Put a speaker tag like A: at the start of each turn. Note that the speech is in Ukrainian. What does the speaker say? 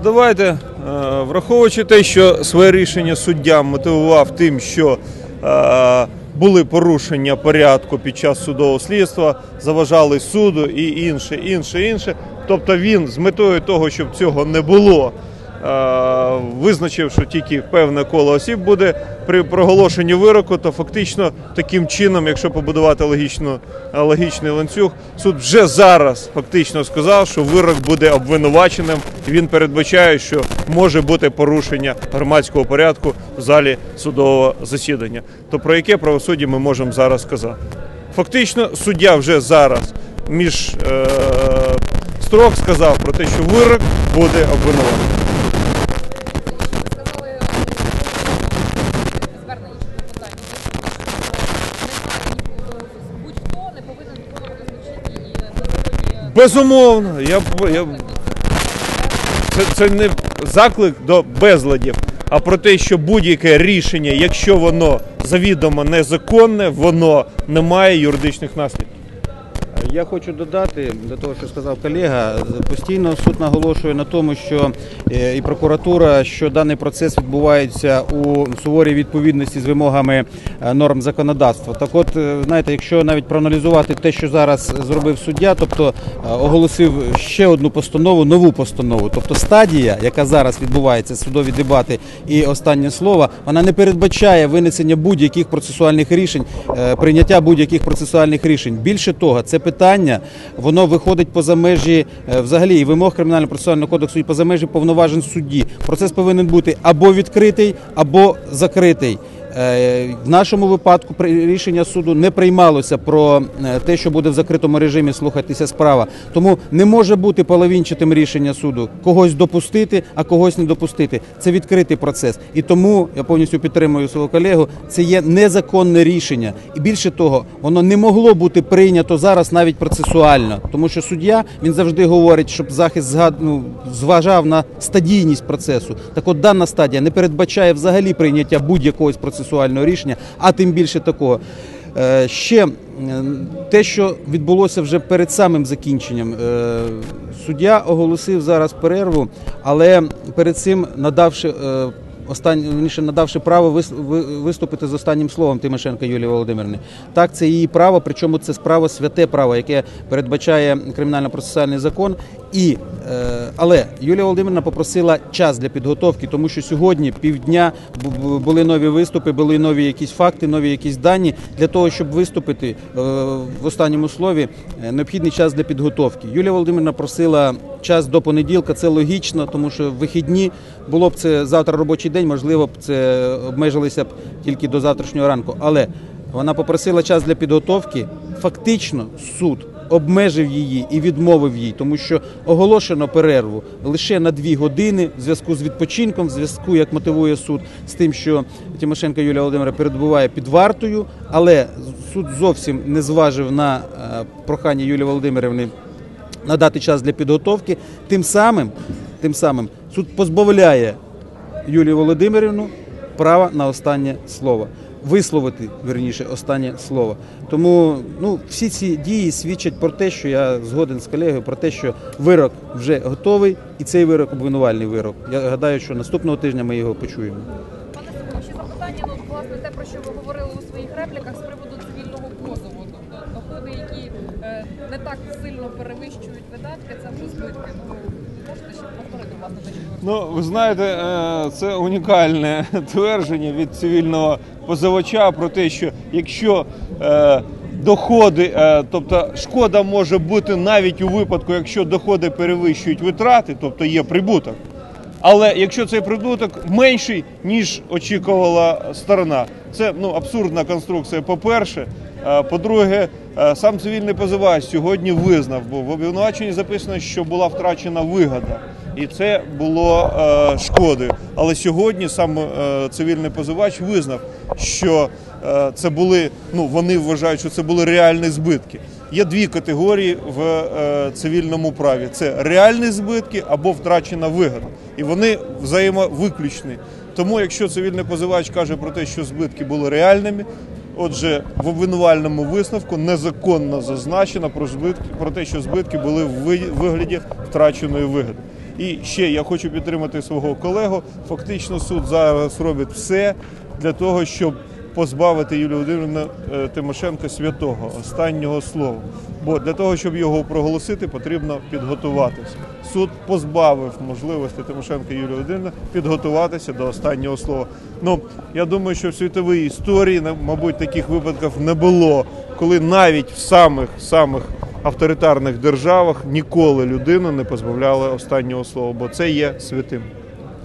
A: Ну давайте, е, враховуючи те, що своє рішення суддя мотивував тим, що е, були порушення порядку під час судового слідства, заважали суду і інше, інше, інше. Тобто він з метою того, щоб цього не було, визначив, що тільки певне коло осіб буде при проголошенні вироку, то фактично таким чином, якщо побудувати логічно, е, логічний ланцюг, суд вже зараз фактично сказав, що вирок буде обвинуваченим. Він передбачає, що може бути порушення громадського порядку в залі судового засідання. То про яке правосуддя ми можемо зараз сказати? Фактично, суддя вже зараз між е, строк сказав про те, що вирок буде обвинувачений. Безумовно, я, я це, це не заклик до безладів, а про те, що будь-яке рішення, якщо воно завідомо незаконне, воно не має юридичних наслідків.
B: Я хочу додати до того, що сказав колега. Постійно суд наголошує на тому, що е, і прокуратура, що даний процес відбувається у суворій відповідності з вимогами е, норм законодавства. Так, от е, знаєте, якщо навіть проаналізувати те, що зараз зробив суддя, тобто оголосив ще одну постанову, нову постанову, тобто стадія, яка зараз відбувається, судові дебати і останнє слово, вона не передбачає винесення будь-яких процесуальних рішень, прийняття будь-яких процесуальних рішень. Більше того, це питання воно виходить поза межі е, взагалі і вимог кримінально процесуального кодексу і поза межі повноважень судді. Процес повинен бути або відкритий, або закритий. Е, В нашому випадку рішення суду не приймалося про е, те, що буде в закритому режимі слухатися справа. Тому не може бути половинчатим рішення суду когось допустити, а когось не допустити. Це відкритий процес. І тому я повністю підтримую свого колегу. Це є незаконне рішення. І більше того, воно не могло бути прийнято зараз навіть процесуально, тому що суддя він завжди говорить, щоб захист згад... ну, зважав на стадійність процесу. Так от дана стадія не передбачає взагалі прийняття будь-якогось процесуального рішення, а тим більше такого. Е, Ще е, те, що відбулося вже перед самим закінченням, Е, суддя оголосив зараз перерву, але перед цим надавши е, останнє верніше, надавши право вис- виступити з останнім словом Тимошенка Юлії Володимирівни. Так, це її право, причому це справа святе право, яке передбачає кримінально-процесуальний закон. І, е, але Юлія Володимирівна попросила час для підготовки, тому що сьогодні півдня бу- бу- були нові виступи, були нові якісь факти, нові якісь дані. Для того, щоб виступити е, в останньому слові, е, необхідний час для підготовки. Юлія Володимирівна просила час до понеділка. Це логічно, тому що вихідні було б це завтра робочий день, можливо б це обмежилися б тільки до завтрашнього ранку. Але вона попросила час для підготовки. Фактично, суд обмежив її і відмовив їй, тому що оголошено перерву лише на дві години в зв'язку з відпочинком, в зв'язку, як мотивує суд, з тим, що Тимошенко Юлія Володимира перебуває під вартою, але суд зовсім не зважив на е, прохання Юлії Володимирівни надати час для підготовки. Тим самим, тим самим суд позбавляє Юлію Володимирівну права на останнє слово. Висловити верніше останнє слово. Тому ну всі ці дії свідчать про те, що я згоден з колегою про те, що вирок вже готовий, і цей вирок обвинувальний вирок. Я гадаю, що наступного тижня ми його почуємо.
C: Ще запитання, ну, власне, те, про що ви говорили у своїх репліках з приводу цивільного позову. Тобто доходи, які е, не так сильно перевищують видатки, це вже збитки. Ну, можете ще повторити, власне,
A: Ну, ви знаєте, е, це унікальне твердження від цивільного позивача про те, що якщо е, доходи, тобто шкода може бути навіть у випадку, якщо доходи перевищують витрати, тобто є прибуток. Але якщо цей прибуток менший, ніж очікувала сторона, це ну абсурдна конструкція. По-перше, Е, по-друге, е, сам цивільний позивач сьогодні визнав, бо в обвинуваченні записано, що була втрачена вигода, і це було е, шкодою. Але сьогодні сам е, цивільний позивач визнав, що е, це були, ну вони вважають, що це були реальні збитки. Є дві категорії в е, цивільному праві: це реальні збитки або втрачена вигода, і вони взаємовиключні. Тому, якщо цивільний позивач каже про те, що збитки були реальними, отже, в обвинувальному висновку незаконно зазначено про збитки про те, що збитки були в вигляді втраченої вигоди. І ще я хочу підтримати свого колегу. Фактично, суд зараз робить все для того, щоб позбавити Юлію Володимирівну е, Тимошенко святого останнього слова. Бо для того, щоб його проголосити, потрібно підготуватися. Суд позбавив можливості Тимошенко Юлії Володимирівни підготуватися до останнього слова. Ну я думаю, що в світовій історії мабуть таких випадків не було, коли навіть в самих самих авторитарних державах ніколи людину не позбавляли останнього слова, бо це є святим.